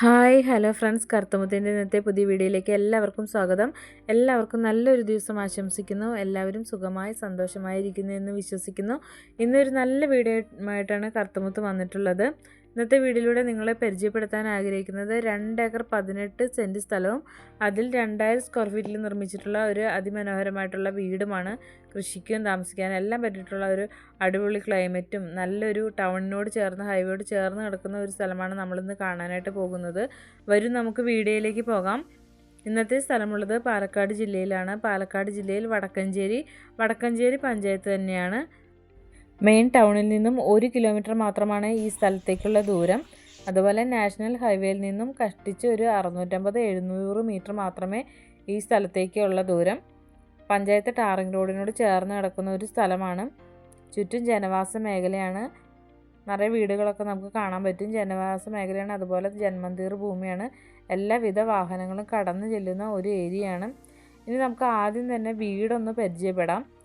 Hi hello friends. കറുത്തമുത്തിന്റെ ഇന്നത്തെ പുതിയ വീഡിയോയിലേക്ക് എല്ലാവർക്കും സ്വാഗതം. എല്ലാവർക്കും നല്ലൊരു ദിവസം ആശംസിക്കുന്നു. എല്ലാവരും സുഖമായി സന്തോഷമായിരിക്കുന്നു എന്ന് വിശ്വസിക്കുന്നു. ഇന്നൊരു നല്ല വീഡിയോ ആയിട്ടാണ് കറുത്തമുത്ത് വന്നിട്ടുള്ളത്. ഇന്നത്തെ വീഡിയോയിലൂടെ നിങ്ങളെ പരിചയപ്പെടുത്താൻ ആഗ്രഹിക്കുന്നത് രണ്ട് ഏക്കർ പതിനെട്ട് സെന്റ് സ്ഥലവും അതിൽ രണ്ടായിരം സ്ക്വയർ ഫീറ്റിൽ നിർമ്മിച്ചിട്ടുള്ള ഒരു അതിമനോഹരമായിട്ടുള്ള വീടുമാണ്. കൃഷിക്കും താമസിക്കാനും എല്ലാം പറ്റിയിട്ടുള്ള ഒരു അടിപൊളി ക്ലൈമറ്റും നല്ലൊരു ടൗണിനോട് ചേർന്ന് ഹൈവേയോട് ചേർന്ന് കിടക്കുന്ന ഒരു സ്ഥലമാണ് നമ്മളിന്ന് കാണാനായിട്ട് പോകുന്നത്. വരും നമുക്ക് വീഡിയോയിലേക്ക് പോകാം. ഇന്നത്തെ സ്ഥലമുള്ളത് പാലക്കാട് ജില്ലയിലാണ്. പാലക്കാട് ജില്ലയിൽ വടക്കഞ്ചേരി വടക്കഞ്ചേരി പഞ്ചായത്ത് തന്നെയാണ്. മെയിൻ ടൗണിൽ നിന്നും ഒരു കിലോമീറ്റർ മാത്രമാണ് ഈ സ്ഥലത്തേക്കുള്ള ദൂരം. അതുപോലെ നാഷണൽ ഹൈവേയിൽ നിന്നും കഷ്ടിച്ച് ഒരു അറുന്നൂറ്റമ്പത് എഴുന്നൂറ് മീറ്റർ മാത്രമേ ഈ സ്ഥലത്തേക്കുള്ള ദൂരം. പഞ്ചായത്ത് ടാറിംഗ് റോഡിനോട് ചേർന്ന് കിടക്കുന്ന ഒരു സ്ഥലമാണ്. ചുറ്റും ജനവാസ മേഖലയാണ്. നിറയെ വീടുകളൊക്കെ നമുക്ക് കാണാൻ പറ്റും. ജനവാസ മേഖലയാണ്. അതുപോലെ ജന്മന്തീർ ഭൂമിയാണ്. എല്ലാവിധ വാഹനങ്ങളും കടന്നു ചെല്ലുന്ന ഒരു ഏരിയയാണ്. ഇനി നമുക്ക് ആദ്യം തന്നെ വീടൊന്ന് പരിചയപ്പെടാം.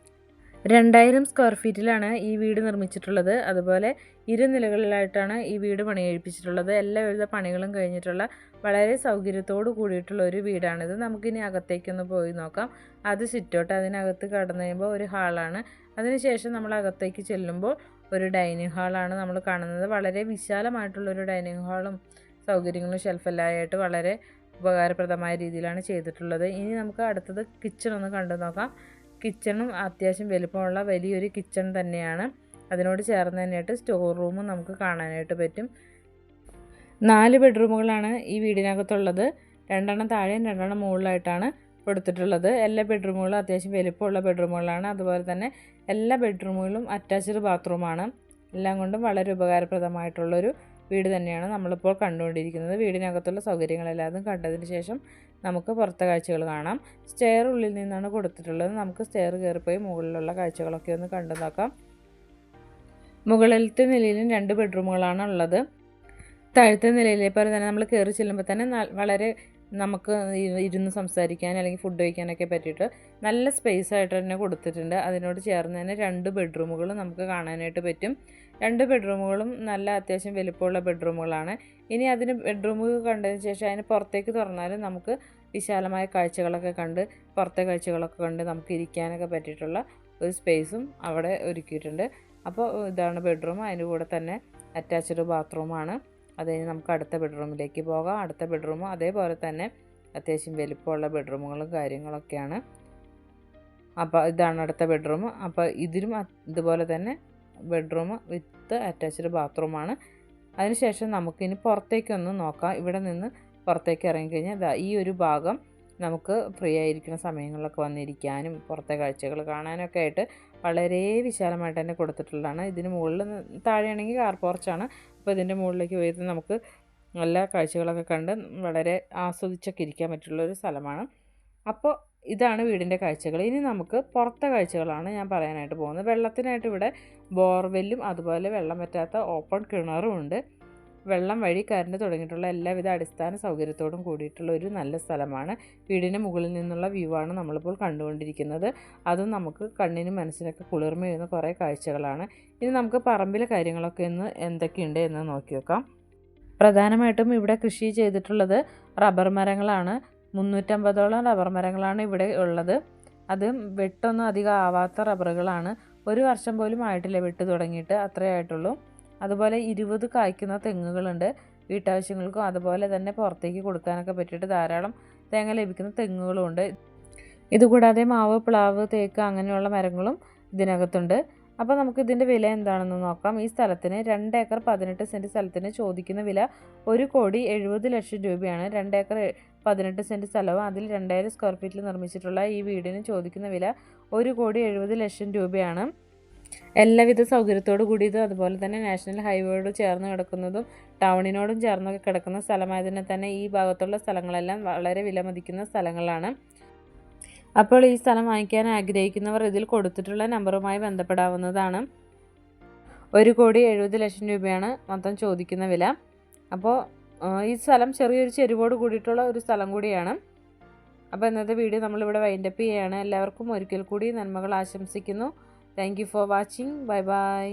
രണ്ടായിരം സ്ക്വയർ ഫീറ്റിലാണ് ഈ വീട് നിർമ്മിച്ചിട്ടുള്ളത്. അതുപോലെ ഇരുനിലകളിലായിട്ടാണ് ഈ വീട് പണി കഴിപ്പിച്ചിട്ടുള്ളത് എല്ലാവിധ പണികളും കഴിഞ്ഞിട്ടുള്ള വളരെ സൗകര്യത്തോട് കൂടിയിട്ടുള്ള ഒരു വീടാണിത്. നമുക്കിനി അകത്തേക്കൊന്ന് പോയി നോക്കാം. അത് സിറ്റോട്ട് അതിനകത്ത് കടന്നു കഴിയുമ്പോൾ ഒരു ഹാളാണ്. അതിനുശേഷം നമ്മൾ അകത്തേക്ക് ചെല്ലുമ്പോൾ ഒരു ഡൈനിങ് ഹാളാണ് നമ്മൾ കാണുന്നത്. വളരെ വിശാലമായിട്ടുള്ളൊരു ഡൈനിങ് ഹാളും സൗകര്യങ്ങളും ഷെൽഫെല്ലായിട്ട് വളരെ ഉപകാരപ്രദമായ രീതിയിലാണ് ചെയ്തിട്ടുള്ളത്. ഇനി നമുക്ക് അടുത്തത് കിച്ചൺ ഒന്ന് കണ്ടു നോക്കാം. കിച്ചണും അത്യാവശ്യം വലുപ്പമുള്ള വലിയൊരു കിച്ചൺ തന്നെയാണ്. അതിനോട് ചേർന്ന് തന്നെയായിട്ട് സ്റ്റോർ റൂമും നമുക്ക് കാണാനായിട്ട് പറ്റും. നാല് ബെഡ്റൂമുകളാണ് ഈ വീടിനകത്തുള്ളത്. രണ്ടെണ്ണം താഴെയും രണ്ടെണ്ണം മുകളിലായിട്ടാണ് കൊടുത്തിട്ടുള്ളത്. എല്ലാ ബെഡ്റൂമുകളും അത്യാവശ്യം വലുപ്പമുള്ള ബെഡ്റൂമുകളാണ്. അതുപോലെ തന്നെ എല്ലാ ബെഡ്റൂമുകളും അറ്റാച്ച്ഡ് ബാത്റൂമാണ്. എല്ലാം കൊണ്ടും വളരെ ഉപകാരപ്രദമായിട്ടുള്ളൊരു വീട് തന്നെയാണ് നമ്മളിപ്പോൾ കണ്ടുകൊണ്ടിരിക്കുന്നത്. വീടിനകത്തുള്ള സൗകര്യങ്ങളെല്ലാതും കണ്ടതിന് ശേഷം നമുക്ക് പുറത്തെ കാഴ്ചകൾ കാണാം. സ്റ്റെയർ ഉള്ളിൽ നിന്നാണ് കൊടുത്തിട്ടുള്ളത്. നമുക്ക് സ്റ്റെയർ കയറിപ്പോയി മുകളിലുള്ള കാഴ്ചകളൊക്കെ ഒന്ന് കണ്ടു നോക്കാം. മുകളിലത്തെ നിലയിലും രണ്ട് ബെഡ്റൂമുകളാണ് ഉള്ളത്. താഴത്തെ നിലയിലെ പോലെ തന്നെ നമ്മൾ കയറി ചെല്ലുമ്പോൾ തന്നെ വളരെ നമുക്ക് ഇരുന്ന് സംസാരിക്കാൻ അല്ലെങ്കിൽ ഫുഡ് കഴിക്കാനൊക്കെ പറ്റിയിട്ട് നല്ല സ്പേസ് ആയിട്ട് തന്നെ കൊടുത്തിട്ടുണ്ട്. അതിനോട് ചേർന്ന് തന്നെ രണ്ട് ബെഡ്റൂമുകൾ നമുക്ക് കാണാനായിട്ട് പറ്റും. രണ്ട് ബെഡ്റൂമുകളും നല്ല അത്യാവശ്യം വലിപ്പമുള്ള ബെഡ്റൂമുകളാണ്. ഇനി അതിന് ബെഡ്റൂം കണ്ടതിന് ശേഷം അതിന് പുറത്തേക്ക് തുറന്നാൽ നമുക്ക് വിശാലമായ കാഴ്ചകളൊക്കെ കണ്ട് പുറത്തെ കാഴ്ചകളൊക്കെ കണ്ട് നമുക്ക് ഇരിക്കാനൊക്കെ പറ്റിയിട്ടുള്ള ഒരു സ്പേസും അവിടെ ഒരുക്കിയിട്ടുണ്ട്. അപ്പോൾ ഇതാണ് ബെഡ്റൂം. അതിന്റെ കൂടെ തന്നെ അറ്റാച്ച്ഡ് ബാത്റൂമാണ്. അത് കഴിഞ്ഞ് നമുക്ക് അടുത്ത ബെഡ്റൂമിലേക്ക് പോകാം. അടുത്ത ബെഡ്റൂം അതേപോലെ തന്നെ അത്യാവശ്യം വലിപ്പമുള്ള ബെഡ്റൂമുകളും കാര്യങ്ങളൊക്കെയാണ്. അപ്പോൾ ഇതാണ് അടുത്ത ബെഡ്റൂം. അപ്പോൾ ഇതിലും ഇതുപോലെ തന്നെ ബെഡ്റൂം വിത്ത് അറ്റാച്ച്ഡ് ബാത്റൂമാണ് അതിനുശേഷം നമുക്കിനി പുറത്തേക്കൊന്ന് നോക്കാം. ഇവിടെ നിന്ന് പുറത്തേക്ക് ഇറങ്ങിക്കഴിഞ്ഞാൽ ഈ ഒരു ഭാഗം നമുക്ക് ഫ്രീ ആയിരിക്കുന്ന സമയങ്ങളിലൊക്കെ വന്നിരിക്കാനും പുറത്തെ കാഴ്ചകൾ കാണാനൊക്കെ ആയിട്ട് വളരെ വിശാലമായിട്ട് തന്നെ കൊടുത്തിട്ടുള്ളതാണ്. ഇതിന് മുകളിൽ താഴെയാണെങ്കിൽ കാർ പോർച്ചാണ് അപ്പോൾ ഇതിന്റെ മുകളിലേക്ക് പോയത് നമുക്ക് നല്ല കാഴ്ചകളൊക്കെ കണ്ട് വളരെ ആസ്വദിച്ചൊക്കെ ഇരിക്കാൻ പറ്റുള്ളൊരു സ്ഥലമാണ്. അപ്പോൾ ഇതാണ് വീടിന്റെ കാഴ്ചകൾ. ഇനി നമുക്ക് പുറത്തെ കാഴ്ചകളാണ് ഞാൻ പറയാനായിട്ട് പോകുന്നത്. വെള്ളത്തിനായിട്ട് ഇവിടെ ബോർവെല്ലും അതുപോലെ വെള്ളം പറ്റാത്ത ഓപ്പൺ കിണറും ഉണ്ട്. വെള്ളം വഴി കറണ്ട് തുടങ്ങിയിട്ടുള്ള എല്ലാവിധ അടിസ്ഥാന സൗകര്യത്തോടും കൂടിയിട്ടുള്ള ഒരു നല്ല സ്ഥലമാണ്. വീടിന്റെ മുകളിൽ നിന്നുള്ള വ്യൂ ആണ് നമ്മളിപ്പോൾ കണ്ടുകൊണ്ടിരിക്കുന്നത്. അതും നമുക്ക് കണ്ണിനും മനസ്സിനൊക്കെ കുളിർമ ചെയ്യുന്ന കുറേ കാഴ്ചകളാണ്. ഇനി നമുക്ക് പറമ്പിലെ കാര്യങ്ങളൊക്കെ ഒന്ന് എന്തൊക്കെയുണ്ട് എന്ന് നോക്കി നോക്കാം. പ്രധാനമായിട്ടും ഇവിടെ കൃഷി ചെയ്തിട്ടുള്ളത് റബ്ബർ മരങ്ങളാണ്. മുന്നൂറ്റമ്പതോളം റബ്ബർ മരങ്ങളാണ് ഇവിടെ ഉള്ളത്. അത് വെട്ടൊന്നും അധികം ആവാത്ത റബ്ബറുകളാണ്. ഒരു വർഷം പോലും ആയിട്ടില്ല വെട്ട് തുടങ്ങിയിട്ട് അത്രേ ആയിട്ടുള്ളൂ. അതുപോലെ ഇരുപത് കായ്ക്കുന്ന തെങ്ങുകളുണ്ട്. വീട്ടാവശ്യങ്ങൾക്കും അതുപോലെ തന്നെ പുറത്തേക്ക് കൊടുക്കാനൊക്കെ പറ്റിയിട്ട് ധാരാളം തേങ്ങ ലഭിക്കുന്ന തെങ്ങുകളുമുണ്ട് ഇതുകൂടാതെ മാവ് പ്ലാവ് തേക്ക് അങ്ങനെയുള്ള മരങ്ങളും ഇതിനകത്തുണ്ട്. അപ്പോൾ നമുക്ക് ഇതിന്റെ വില എന്താണെന്ന് നോക്കാം. ഈ സ്ഥലത്തിന് രണ്ട് ഏക്കർ പതിനെട്ട് സെന്റ് സ്ഥലത്തിന് ചോദിക്കുന്ന വില ഒരു കോടി എഴുപത് ലക്ഷം രൂപയാണ്. രണ്ട് ഏക്കർ പതിനെട്ട് സെന്റ് സ്ഥലവും അതിൽ രണ്ടായിരം സ്ക്വയർ ഫീറ്റിൽ നിർമ്മിച്ചിട്ടുള്ള ഈ വീടിന് ചോദിക്കുന്ന വില ഒരു കോടി എഴുപത് ലക്ഷം രൂപയാണ്. എല്ലാവിധ സൗകര്യത്തോടു കൂടിയതും അതുപോലെ തന്നെ നാഷണൽ ഹൈവേയോട് ചേർന്ന് കിടക്കുന്നതും ടൗണിനോടും ചേർന്നൊക്കെ കിടക്കുന്ന സ്ഥലമായതിനാൽ തന്നെ ഈ ഭാഗത്തുള്ള സ്ഥലങ്ങളെല്ലാം വളരെ വിലമതിക്കുന്ന സ്ഥലങ്ങളാണ്. അപ്പോൾ ഈ സ്ഥലം വാങ്ങിക്കാൻ ആഗ്രഹിക്കുന്നവർ ഇതിൽ കൊടുത്തിട്ടുള്ള നമ്പറുമായി ബന്ധപ്പെടാവുന്നതാണ്. ഒരു കോടി എഴുപത് ലക്ഷം രൂപയാണ് മൊത്തം ചോദിക്കുന്ന വില. അപ്പോൾ ഈ സ്ഥലം ചെറിയൊരു ചെരുവോട് കൂടിയിട്ടുള്ള ഒരു സ്ഥലം കൂടിയാണ്. അപ്പോൾ ഇന്നത്തെ വീഡിയോ നമ്മളിവിടെ വൈൻഡപ്പ് ചെയ്യുകയാണ് എല്ലാവർക്കും ഒരിക്കൽ കൂടി നന്മകൾ ആശംസിക്കുന്നു. Thank for watching bye bye